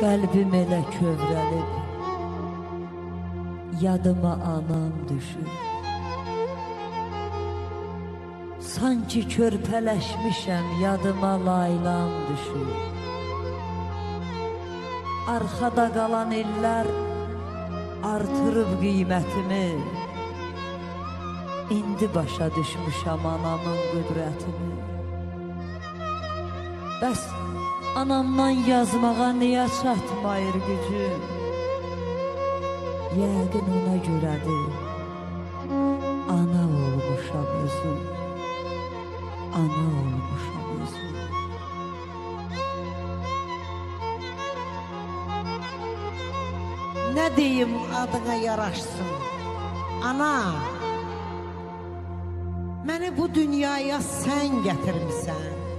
Qəlbim elə kövrəlib Yadıma anam düşür Sanki körpələşmişəm Yadıma laylam düşür Arxada qalan illər Artırıb qiymətimi İndi başa düşmüşəm anamın qüdrətini Bəs anamdan yazmağa niyə çatmayır gücüm? Yəqin ona görədir Ana olmuşam özüm Ana olmuşam özüm Nə deyim adına yaraşsın? Ana, məni bu dünyaya sən gətirmisən.